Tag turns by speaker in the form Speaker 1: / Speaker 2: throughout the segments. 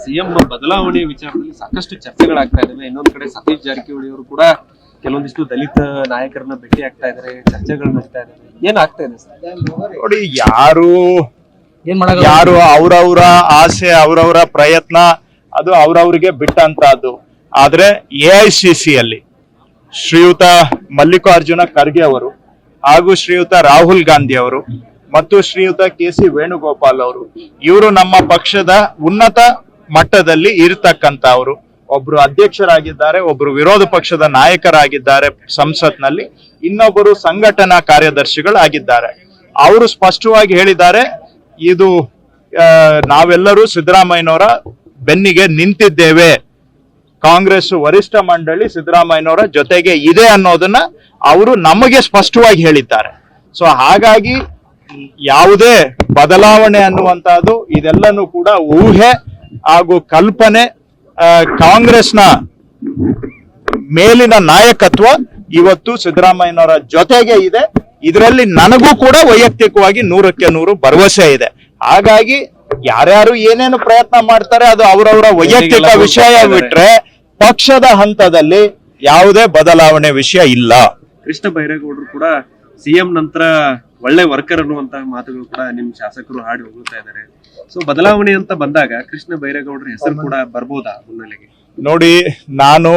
Speaker 1: CM ಬದಲಾವಣೆ ವಿಚಾರದಲ್ಲಿ ಸಾಕಷ್ಟು ಚರ್ಚೆಗಳಾಗ್ತಾ ಇದಾವೆ. ಇನ್ನೊಂದ್ ಕಡೆ ಸತೀಶ್ ಜಾರಕಿಹೊಳಿ ಅವರು ಕೂಡ ಕೆಲವೊಂದಿಷ್ಟು ದಲಿತ ನಾಯಕರನ್ನ ಭೇಟಿ ಆಗ್ತಾ ಇದಾರೆ ಚರ್ಚೆಗಳು ನಡೀತಾ ಇದಾವೆ. ಏನ್ ಆಗ್ತಾ ಇದೆ ಸರ್?
Speaker 2: ನೋಡಿ ಯಾರು ಯಾರು ಅವ್ರವ್ರ ಆಸೆ ಅವ್ರವ್ರ ಪ್ರಯತ್ನ ಅದು ಅವ್ರವ್ರಿಗೆ ಬಿಟ್ಟಂತಹದ್ದು ಆದ್ರೆ ಎ ಐ ಸಿ ಸಿ ಅಲ್ಲಿ ಶ್ರೀಯುತ ಮಲ್ಲಿಕಾರ್ಜುನ ಖರ್ಗೆ ಅವರು ಹಾಗೂ ಶ್ರೀಯುತ ರಾಹುಲ್ ಗಾಂಧಿ ಅವರು ಮತ್ತು ಶ್ರೀಯುತ ಕೆ ಸಿ ವೇಣುಗೋಪಾಲ್ ಅವರು. ಇವರು ನಮ್ಮ ಪಕ್ಷದ ಉನ್ನತ ಮಟ್ಟದಲ್ಲಿ ಇರತಕ್ಕಂತವ್ರು ಒಬ್ರು ಅಧ್ಯಕ್ಷರಾಗಿದ್ದಾರೆ, ಒಬ್ರು ವಿರೋಧ ಪಕ್ಷದ ನಾಯಕರಾಗಿದ್ದಾರೆ ಸಂಸತ್ನಲ್ಲಿ. ಇನ್ನೊಬ್ಬರು ಸಂಘಟನಾ ಕಾರ್ಯದರ್ಶಿಗಳಾಗಿದ್ದಾರೆ. ಅವರು ಸ್ಪಷ್ಟವಾಗಿ ಹೇಳಿದ್ದಾರೆ, ಇದು ನಾವೆಲ್ಲರೂ ಸಿದ್ದರಾಮಯ್ಯನವರ ಬೆನ್ನಿಗೆ ನಿಂತಿದ್ದೇವೆ. ಕಾಂಗ್ರೆಸ್ ವರಿಷ್ಠ ಮಂಡಳಿ ಸಿದ್ದರಾಮಯ್ಯನವರ ಜೊತೆಗೆ ಇದೆ ಅನ್ನೋದನ್ನ ಅವರು ನಮಗೆ ಸ್ಪಷ್ಟವಾಗಿ ಹೇಳಿದ್ದಾರೆ. ಸೊ, ಹಾಗಾಗಿ ಯಾವುದೇ ಬದಲಾವಣೆ ಅನ್ನುವಂತಹದ್ದು ಇದೆಲ್ಲನೂ ಕೂಡ ಊಹೆ ಹಾಗೂ ಕಲ್ಪನೆ ಕಾಂಗ್ರೆಸ್ನ ಮೇಲಿನ ನಾಯಕತ್ವ ಇವತ್ತು ಸಿದ್ದರಾಮಯ್ಯನವರ ಜೊತೆಗೆ ಇದೆ. ಇದರಲ್ಲಿ ನನಗೂ ಕೂಡ ವೈಯಕ್ತಿಕವಾಗಿ ನೂರಕ್ಕೆ ನೂರು ಭರವಸೆ ಇದೆ. ಹಾಗಾಗಿ ಯಾರ್ಯಾರು ಏನೇನು ಪ್ರಯತ್ನ ಮಾಡ್ತಾರೆ ಅದು ಅವರವರ ವೈಯಕ್ತಿಕ ವಿಷಯ ಬಿಟ್ರೆ ಪಕ್ಷದ ಹಂತದಲ್ಲಿ ಯಾವುದೇ ಬದಲಾವಣೆ ವಿಷಯ ಇಲ್ಲ.
Speaker 1: ಕೃಷ್ಣ ಬೈರೇಗೌಡರು ಕೂಡ ಸಿಎಂ ನಂತರ ಒಳ್ಳೆ ವರ್ಕರ್ ಅನ್ನುವಂತಹ ಮಾತುಗಳು ಕೂಡ ನಿಮ್ ಶಾಸಕರು ಹಾಡಿ ಹೋಗುತ್ತಾ ಇದ್ದಾರೆ. ಸೊ ಬದಲಾವಣೆ ಅಂತ ಬಂದಾಗ ಕೃಷ್ಣ ಬೈರೇಗೌಡರ ಹೆಸರು ಕೂಡ ಬರ್ಬೋದಾ ಮುನ್ನೆಲೆಗೆ?
Speaker 2: ನೋಡಿ, ನಾನು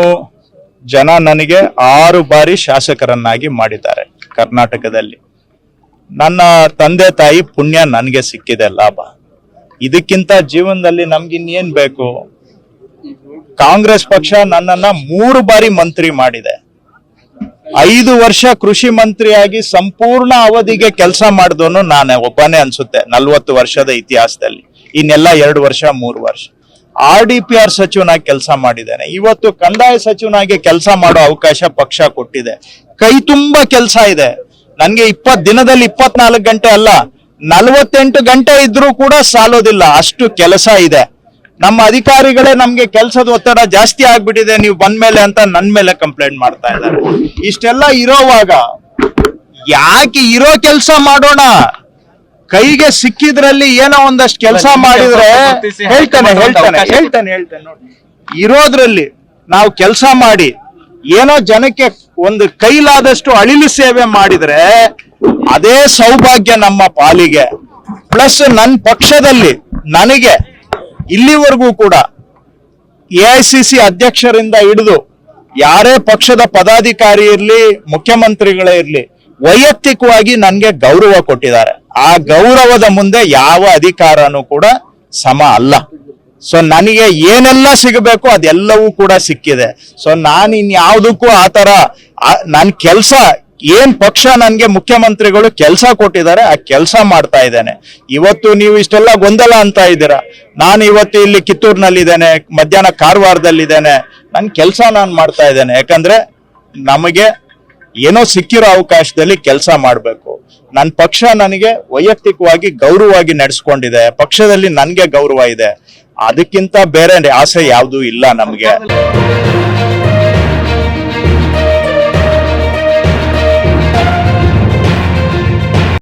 Speaker 2: ಜನ ನನಗೆ ಆರು ಬಾರಿ ಶಾಸಕರನ್ನಾಗಿ ಮಾಡಿದ್ದಾರೆ ಕರ್ನಾಟಕದಲ್ಲಿ. ನನ್ನ ತಂದೆ ತಾಯಿ ಪುಣ್ಯ ನನಗೆ ಸಿಕ್ಕಿದೆ, ಲಾಭ. ಇದಕ್ಕಿಂತ ಜೀವನದಲ್ಲಿ ನಮ್ಗೆ ಇನ್ನೇನ್ ಬೇಕು? ಕಾಂಗ್ರೆಸ್ ಪಕ್ಷ ನನ್ನನ್ನ ಮೂರು ಬಾರಿ ಮಂತ್ರಿ ಮಾಡಿದೆ. ಐದು ವರ್ಷ ಕೃಷಿ ಮಂತ್ರಿಯಾಗಿ ಸಂಪೂರ್ಣ ಅವಧಿಗೆ ಕೆಲಸ ಮಾಡಿದವನು ನಾನೇ. ಒಬ್ಬನೇ ಅನ್ಸುತ್ತೆ ನಲ್ವತ್ತು ವರ್ಷದ ಇತಿಹಾಸದಲ್ಲಿ. ಇನ್ನೆಲ್ಲ ಎರಡು ವರ್ಷ, ಮೂರು ವರ್ಷ. ಆರ್ ಡಿ ಪಿ ಆರ್ ಸಚಿವನಾಗಿ ಕೆಲಸ ಮಾಡಿದ್ದೇನೆ. ಇವತ್ತು ಕಂದಾಯ ಸಚಿವನಾಗಿ ಕೆಲಸ ಮಾಡೋ ಅವಕಾಶ ಪಕ್ಷ ಕೊಟ್ಟಿದೆ. ಕೈ ತುಂಬಾ ಕೆಲಸ ಇದೆ. ನನ್ಗೆ ಇಪ್ಪತ್ ದಿನದಲ್ಲಿ ಇಪ್ಪತ್ನಾಲ್ಕು ಗಂಟೆ ಅಲ್ಲ, ನಲ್ವತ್ತೆಂಟು ಗಂಟೆ ಇದ್ರೂ ಕೂಡ ಸಾಲೋದಿಲ್ಲ. ಅಷ್ಟು ಕೆಲಸ ಇದೆ. ನಮ್ಮ ಅಧಿಕಾರಿಗಳೇ ನಮ್ಗೆ ಕೆಲಸದ ಒತ್ತಡ ಜಾಸ್ತಿ ಆಗ್ಬಿಟ್ಟಿದೆ ನೀವು ಬಂದ್ಮೇಲೆ ಅಂತ ನನ್ ಮೇಲೆ ಕಂಪ್ಲೇಂಟ್ ಮಾಡ್ತಾ ಇದ್ದಾರೆ. ಇಷ್ಟೆಲ್ಲ ಇರೋವಾಗ ಯಾಕೆ ಇರೋ ಕೆಲಸ ಮಾಡೋಣ? ಕೈಗೆ ಸಿಕ್ಕಿದ್ರಲ್ಲಿ ಏನೋ ಒಂದಷ್ಟು ಕೆಲಸ ಮಾಡಿದ್ರೆ ಹೇಳ್ತಾನೆ ಹೇಳ್ತಾನೆ ಹೇಳ್ತಾನೆ. ಹೇಳ್ತಾನೆ ನೋಡಿ ಇರೋದ್ರಲ್ಲಿ ನಾವು ಕೆಲಸ ಮಾಡಿ ಏನೋ ಜನಕ್ಕೆ ಒಂದು ಕೈಲಾದಷ್ಟು ಅಳಿಲು ಸೇವೆ ಮಾಡಿದ್ರೆ ಅದೇ ಸೌಭಾಗ್ಯ ನಮ್ಮ ಪಾಲಿಗೆ. ಪ್ಲಸ್ ನನ್ನ ಪಕ್ಷದಲ್ಲಿ ನನಗೆ ಇಲ್ಲಿವರೆಗೂ ಕೂಡ ಎ ಅಧ್ಯಕ್ಷರಿಂದ ಹಿಡಿದು ಯಾರೇ ಪಕ್ಷದ ಪದಾಧಿಕಾರಿ ಇರಲಿ, ಮುಖ್ಯಮಂತ್ರಿಗಳೇ ಇರಲಿ, ವೈಯಕ್ತಿಕವಾಗಿ ನನಗೆ ಗೌರವ ಕೊಟ್ಟಿದ್ದಾರೆ. ಆ ಗೌರವದ ಮುಂದೆ ಯಾವ ಅಧಿಕಾರನೂ ಕೂಡ ಸಮ ಅಲ್ಲ. ಸೊ ನನಗೆ ಏನೆಲ್ಲ ಸಿಗಬೇಕು ಅದೆಲ್ಲವೂ ಕೂಡ ಸಿಕ್ಕಿದೆ. ಸೊ ನಾನು ಇನ್ಯಾವುದಕ್ಕೂ ಆ ಥರ ನನ್ನ ಕೆಲಸ ಏನ್ ಪಕ್ಷ ನನ್ಗೆ ಮುಖ್ಯಮಂತ್ರಿಗಳು ಕೆಲಸ ಕೊಟ್ಟಿದ್ದಾರೆ, ಆ ಕೆಲಸ ಮಾಡ್ತಾ ಇದ್ದೇನೆ. ಇವತ್ತು ನೀವು ಇಷ್ಟೆಲ್ಲ ಗೊಂದಲ ಅಂತ ಇದ್ದೀರಾ? ನಾನು ಇವತ್ತು ಇಲ್ಲಿ ಕಿತ್ತೂರಿನಲ್ಲಿದ್ದೇನೆ, ಮಧ್ಯಾಹ್ನ ಕಾರವಾರದಲ್ಲಿದ್ದೇನೆ. ನನ್ನ ಕೆಲಸ ನಾನು ಮಾಡ್ತಾ ಇದ್ದೇನೆ. ಯಾಕಂದ್ರೆ ನಮಗೆ ಏನೋ ಸಿಕ್ಕಿರೋ ಅವಕಾಶದಲ್ಲಿ ಕೆಲಸ ಮಾಡಬೇಕು. ನನ್ನ ಪಕ್ಷ ನನಗೆ ವೈಯಕ್ತಿಕವಾಗಿ ಗೌರವವಾಗಿ ನಡೆಸ್ಕೊಂಡಿದೆ. ಪಕ್ಷದಲ್ಲಿ ನನಗೆ ಗೌರವ ಇದೆ. ಅದಕ್ಕಿಂತ ಬೇರೆ ಆಸೆ ಯಾವುದೂ ಇಲ್ಲ ನಮಗೆ.